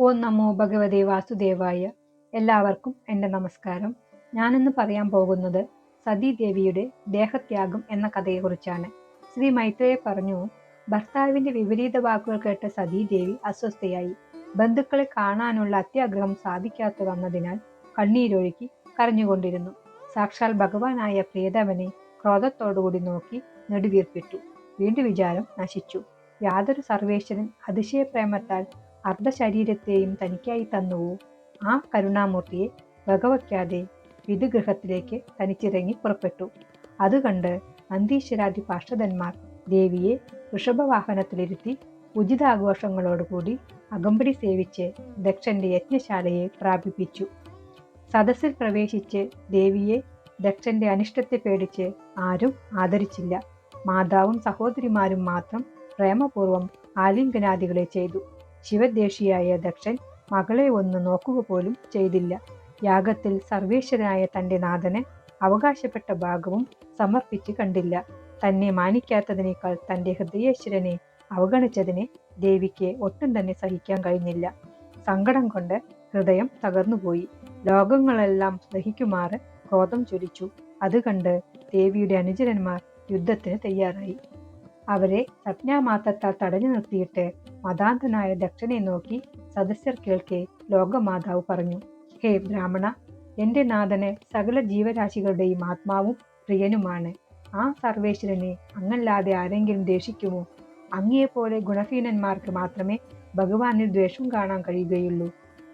ഓം നമോ ഭഗവതേ വാസുദേവായ എല്ലാവർക്കും എന്റെ നമസ്കാരം. ഞാനിന്ന് പറയാൻ പോകുന്നത് സതീദേവിയുടെ ദേഹത്യാഗം എന്ന കഥയെക്കുറിച്ചാണ്. ശ്രീ മൈത്രയെ പറഞ്ഞു ഭർത്താവിന്റെ വിപരീത വാക്കുകൾ കേട്ട സതീദേവി അസ്വസ്ഥയായി. ബന്ധുക്കളെ കാണാനുള്ള അത്യാഗ്രഹം സാധിക്കാത്ത വന്നതിനാൽ കണ്ണീരൊഴുക്കി കരഞ്ഞുകൊണ്ടിരുന്നു. സാക്ഷാൽ ഭഗവാനായ പ്രിയതമനെ ക്രോധത്തോടുകൂടി നോക്കി നെടുവീർപ്പിട്ടു. വീണ്ടും വിചാരം നശിച്ചു. യാതൊരു സർവേശ്വരൻ അതിശയപ്രേമത്താൽ അർദ്ധശരീരത്തെയും തനിക്കായി തന്നുവോ ആ കരുണാമൂർത്തിയെ വകവയ്ക്കാതെ വിധുഗൃഹത്തിലേക്ക് തനിച്ചിറങ്ങി പുറപ്പെട്ടു. അത് കണ്ട് നന്ദീശ്വരാദി പാർഷദന്മാർ ദേവിയെ വൃഷഭവാഹനത്തിലിരുത്തി ഉചിതാഘോഷങ്ങളോടുകൂടി അകമ്പടി സേവിച്ച് ദക്ഷന്റെ യജ്ഞശാലയെ പ്രാപിപ്പിച്ചു. സദസ്സിൽ പ്രവേശിച്ച് ദേവിയെ ദക്ഷന്റെ അനിഷ്ടത്തെ പേടിച്ച് ആരും ആദരിച്ചില്ല. മാതാവും സഹോദരിമാരും മാത്രം പ്രേമപൂർവം ആലിംഗനാദികളെ ചെയ്തു. ശിവദ്വേഷിയായ ദക്ഷൻ മകളെ ഒന്ന് നോക്കുക പോലും ചെയ്തില്ല. യാഗത്തിൽ സർവേശ്വരനായ തന്റെ നാഥന് അവകാശപ്പെട്ട ഭാഗവും സമർപ്പിച്ച് കണ്ടില്ല. തന്നെ മാനിക്കാത്തതിനേക്കാൾ തന്റെ ഹൃദയേശ്വരനെ അവഗണിച്ചതിനെ ദേവിക്ക് ഒട്ടും തന്നെ സഹിക്കാൻ കഴിഞ്ഞില്ല. സങ്കടം കൊണ്ട് ഹൃദയം തകർന്നുപോയി. ലോകങ്ങളെല്ലാം ദഹിക്കുമാറ് ക്രോധം ചൊരിച്ചു അത് കണ്ട് ദേവിയുടെ അനുചരന്മാർ യുദ്ധത്തിന് തയ്യാറായി. അവരെ സംജ്ഞാമാത്രത്താൽ തടഞ്ഞു നിർത്തിയിട്ട് മതാന്തനായ ദക്ഷനെ നോക്കി സദസ്യർ കേൾക്കെ ലോകമാതാവ് പറഞ്ഞു ഹേ ബ്രാഹ്മണ എന്റെ നാഥന് സകല ജീവരാശികളുടെയും ആത്മാവും പ്രിയനുമാണ്. ആ സർവേശ്വരനെ അങ്ങല്ലാതെ ആരെങ്കിലും ദേഷിക്കുമോ അങ്ങയെപ്പോലെ ഗുണഹീനന്മാർക്ക് മാത്രമേ ഭഗവാനിൽ ദ്വേഷം കാണാൻ കഴിയുകയുള്ളൂ.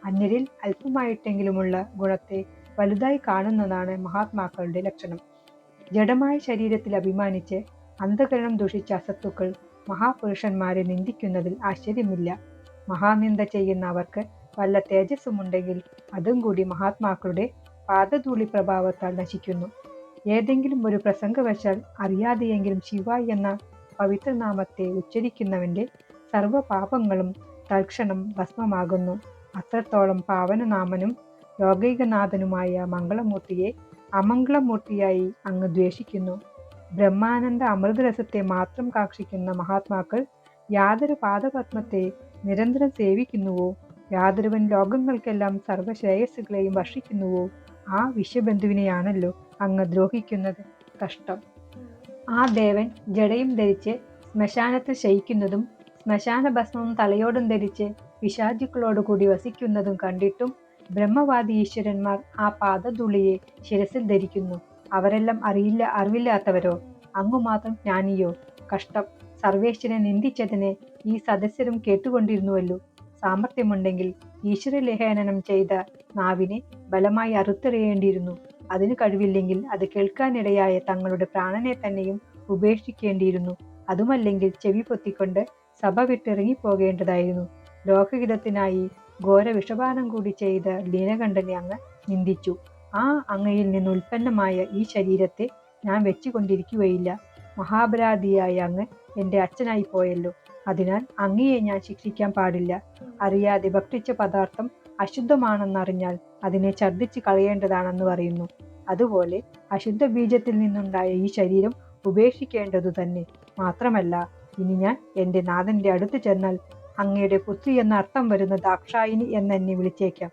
അന്യരിൽ അല്പമായിട്ടെങ്കിലുമുള്ള ഗുണത്തെ വലുതായി കാണുന്നതാണ് മഹാത്മാക്കളുടെ ലക്ഷണം. ജഡമായ ശരീരത്തിൽ അഭിമാനിച്ച് അന്ധകരണം ദുഷിച്ച അസത്തുക്കൾ മഹാപുരുഷന്മാരെ നിന്ദിക്കുന്നതിൽ ആശ്ചര്യമില്ല. മഹാനിന്ദ ചെയ്യുന്ന അവർക്ക് വല്ല തേജസ്സുമുണ്ടെങ്കിൽ അതും കൂടി മഹാത്മാക്കളുടെ പാദധൂളി പ്രഭാവത്താൽ നശിക്കുന്നു. ഏതെങ്കിലും ഒരു പ്രസംഗവശാൽ അറിയാതെയെങ്കിലും ശിവ എന്ന പവിത്രനാമത്തെ ഉച്ചരിക്കുന്നവന്റെ സർവപാപങ്ങളും തൽക്ഷണം ഭസ്മമാകുന്നു. അത്രത്തോളം പാവനനാമനും ലോകൈകനാഥനുമായ മംഗളമൂർത്തിയെ അമംഗളമൂർത്തിയായി അങ്ങ് ദ്വേഷിക്കുന്നു. ബ്രഹ്മാനന്ദ അമൃതരസത്തെ മാത്രം കാക്ഷിക്കുന്ന മഹാത്മാക്കൾ യാതൊരു പാദപത്മത്തെ നിരന്തരം സേവിക്കുന്നുവോ? യാതൊരുവൻ ലോകങ്ങൾക്കെല്ലാം സർവശ്രേയസ്സുകളെയും വർഷിക്കുന്നുവോ? ആ വിശ്വബന്ധുവിനെയാണല്ലോ അങ്ങ് ദ്രോഹിക്കുന്നത്. കഷ്ടം. ആ ദേവൻ ജടയും ധരിച്ച് ശ്മശാനത്തിൽ ശയിക്കുന്നതും ശ്മശാന ഭസ്മവും തലയോടും ധരിച്ച് വിഷാദിക്കളോടുകൂടി വസിക്കുന്നതും കണ്ടിട്ടും ബ്രഹ്മവാദി ഈശ്വരന്മാർ ആ പാദതുളിയെ ശിരസിൽ ധരിക്കുന്നു. അവരെല്ലാം അറിയില്ല അറിവില്ലാത്തവരോ? അങ്ങു മാത്രം ജ്ഞാനിയോ? കഷ്ടം. സർവേശ്വരനെ നിന്ദിച്ചതിനെ ഈ സദസ്യരും കേട്ടുകൊണ്ടിരുന്നുവല്ലോ. സാമർഥ്യമുണ്ടെങ്കിൽ ഈശ്വരലേഖനം ചെയ്ത നാവിനെ ബലമായി അറുത്തെറിയേണ്ടിയിരുന്നു. അതിന് കഴിവില്ലെങ്കിൽ അത് കേൾക്കാനിടയായ തങ്ങളുടെ പ്രാണനെ തന്നെയും ഉപേക്ഷിക്കേണ്ടിയിരുന്നു. അതുമല്ലെങ്കിൽ ചെവി പൊത്തിക്കൊണ്ട് സഭ വിട്ടിറങ്ങിപ്പോകേണ്ടതായിരുന്നു. ലോകഹിതത്തിനായി ഘോര വിഷപാനം കൂടി ചെയ്ത ദീനകണ്ഠനെ അങ്ങ് നിന്ദിച്ചു. ആ അങ്ങയിൽ നിന്ന് ഉൽപ്പന്നമായ ഈ ശരീരത്തെ ഞാൻ വെച്ചുകൊണ്ടിരിക്കുകയില്ല. മഹാപരാധിയായ അങ്ങ് എന്റെ അച്ഛനായി പോയല്ലോ. അതിനാൽ അങ്ങയെ ഞാൻ ശിക്ഷിക്കാൻ പാടില്ല. അറിയാതെ ഭക്ഷിച്ച പദാർത്ഥം അശുദ്ധമാണെന്നറിഞ്ഞാൽ അതിനെ ഛർദ്ദിച്ച് കളയേണ്ടതാണെന്ന് പറയുന്നു. അതുപോലെ അശുദ്ധ ബീജത്തിൽ നിന്നുണ്ടായ ഈ ശരീരം ഉപേക്ഷിക്കേണ്ടതു തന്നെ. മാത്രമല്ല ഇനി ഞാൻ എന്റെ നാഥന്റെ അടുത്ത് ചെന്നാൽ അങ്ങയുടെ പുത്രി എന്ന അർത്ഥം വരുന്ന ദാക്ഷായിനി എന്നെന്നെ വിളിച്ചേക്കാം.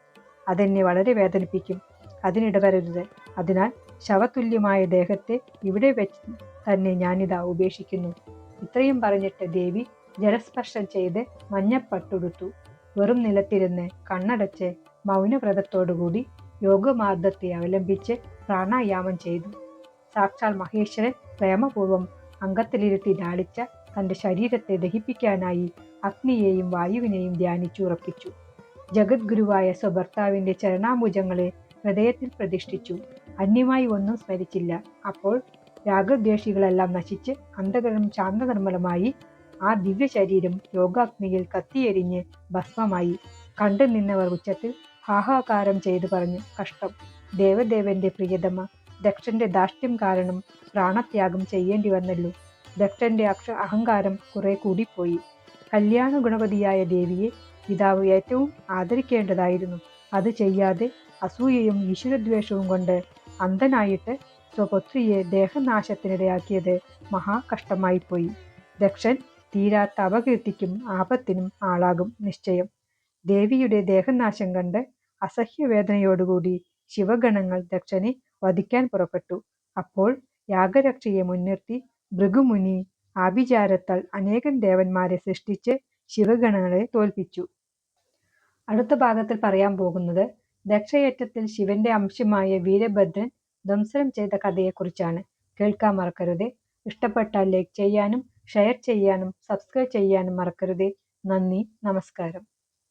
അതെന്നെ വളരെ വേദനിപ്പിക്കും. അതിനിടവരരുത്. അതിനാൽ ശവതുല്യമായ ദേഹത്തെ ഇവിടെ വെച്ച് തന്നെ ഞാനിതാ ഉപേക്ഷിക്കുന്നു. ഇത്രയും പറഞ്ഞിട്ട് ദേവി ജലസ്പർശം ചെയ്ത് മഞ്ഞപ്പട്ടുടുത്തു. വെറും നിലത്തിരുന്ന് കണ്ണടച്ച് മൗനവ്രതത്തോടുകൂടി യോഗമാർദ്ദത്തെ അവലംബിച്ച് പ്രാണായാമം ചെയ്തു. സാക്ഷാൽ മഹേശ്വരൻ പ്രേമപൂർവം അംഗത്തിലിരുത്തി ലാളിച്ച തന്റെ ശരീരത്തെ ദഹിപ്പിക്കാനായി അഗ്നിയെയും വായുവിനെയും ധ്യാനിച്ചുറപ്പിച്ചു. ജഗദ്ഗുരുവായ സ്വഭർത്താവിന്റെ ചരണാമുജങ്ങളെ ഹൃദയത്തിൽ പ്രതിഷ്ഠിച്ചു. അന്യമായി ഒന്നും സ്മരിച്ചില്ല. അപ്പോൾ രാഗദ്വേഷികളെല്ലാം നശിച്ച് അന്ധകരണം ശാന്തനിർമ്മലമായി ആ ദിവ്യശരീരം യോഗാഗ്നിയിൽ കത്തിയെരിഞ്ഞ് ഭസ്മമായി. കണ്ടു നിന്നവർ ഉച്ചത്തിൽ ഹാഹാകാരം ചെയ്തു പറഞ്ഞു കഷ്ടം. ദേവദേവന്റെ പ്രിയതമ ദക്ഷന്റെ ദാഷ്ട്യം കാരണം പ്രാണത്യാഗം ചെയ്യേണ്ടി വന്നല്ലോ. ദക്ഷന്റെ അക്ഷ അഹങ്കാരം കുറെ കൂടിപ്പോയി. കല്യാണ ഗുണവതിയായ ദേവിയെ പിതാവ് ഏറ്റവും ആദരിക്കേണ്ടതായിരുന്നു. അത് ചെയ്യാതെ അസൂയയും ഈശ്വരദ്വേഷവും കൊണ്ട് അന്ധനായിട്ട് സ്വപുത്രിയെ ദേഹനാശത്തിനിടയാക്കിയത് മഹാകഷ്ടമായിപ്പോയി ദക്ഷൻ തീരാത്ത അപകീർത്തിക്കും ആപത്തിനും ആളാകും നിശ്ചയം ദേവിയുടെ ദേഹനാശം കണ്ട് അസഹ്യവേദനയോടുകൂടി ശിവഗണങ്ങൾ ദക്ഷനെ വധിക്കാൻ പുറപ്പെട്ടു. അപ്പോൾ യാഗരക്ഷയെ മുൻനിർത്തി ഭൃഗുമുനി ആഭിചാരത്താൽ അനേകം ദേവന്മാരെ സൃഷ്ടിച്ച് ശിവഗണങ്ങളെ തോൽപ്പിച്ചു. അടുത്ത ഭാഗത്തിൽ പറയാൻ പോകുന്നത് ദക്ഷയജ്ഞത്തിൽ ശിവന്റെ അംശമായ വീരഭദ്രൻ ധ്വംസനം ചെയ്ത കഥയെക്കുറിച്ചാണ്. കേൾക്കാൻ മറക്കരുതേ. ഇഷ്ടപ്പെട്ടാൽ ലൈക്ക് ചെയ്യാനും ഷെയർ ചെയ്യാനും സബ്സ്ക്രൈബ് ചെയ്യാനും മറക്കരുതേ. നന്ദി, നമസ്കാരം.